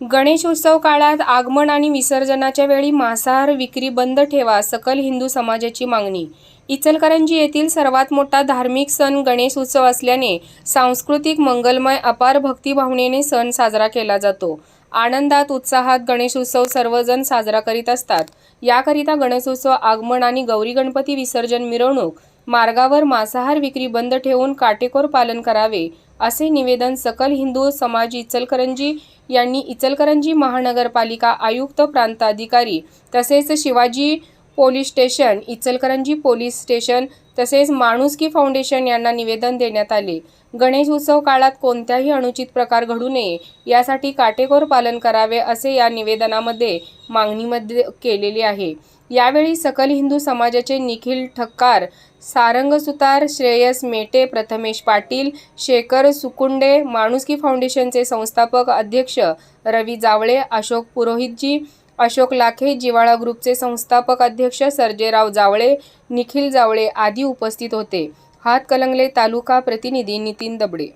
गणेशोत्सव काळात आगमन आणि विसर्जनाच्या वेळी मांसाहार विक्री बंद ठेवा सकल हिंदू समाजाची मागणी. इचलकरंजी येथील सर्वात मोठा धार्मिक सण गणेशोत्सव असल्याने सांस्कृतिक मंगलमय अपार भक्तिभावनेने सण साजरा केला जातो. आनंदात उत्साहात गणेशोत्सव सर्वजण साजरा करीत असतात. याकरिता गणेशोत्सव आगमन आणि गौरी गणपती विसर्जन मिरवणूक मार्गावर मांसाहार विक्री बंद ठेवून काटेकोर पालन करावे असे निवेदन सकल हिंदू समाज इचलकरंजी यांनी इचलकरंजी महानगरपालिका आयुक्त प्रांताधिकारी तसेच Shivaji police station Ichalkaranji police station तसेच माणुसकी फाउंडेशन यांना निवेदन देण्यात आले. गणेश उत्सव काळात कोणत्याही अनुचित प्रकार घडू नये यासाठी काटेकोर पालन करावे असे या निवेदनामध्ये मागणीमध्ये केलेले आहे. यावेळी सकल हिंदू समाजाचे निखिल ठक्कार सारंग सुतार श्रेयस मेटे प्रथमेश पाटील शेखर सुकुंडे माणुसकी फाउंडेशनचे संस्थापक अध्यक्ष रवी जावळे अशोक पुरोहितजी अशोक लाखे जिवाळा ग्रुपचे संस्थापक अध्यक्ष सर्जेराव जावळे निखिल जावळे आदी उपस्थित होते. हातकलंगले तालुका प्रतिनिधी नितीन दबडे.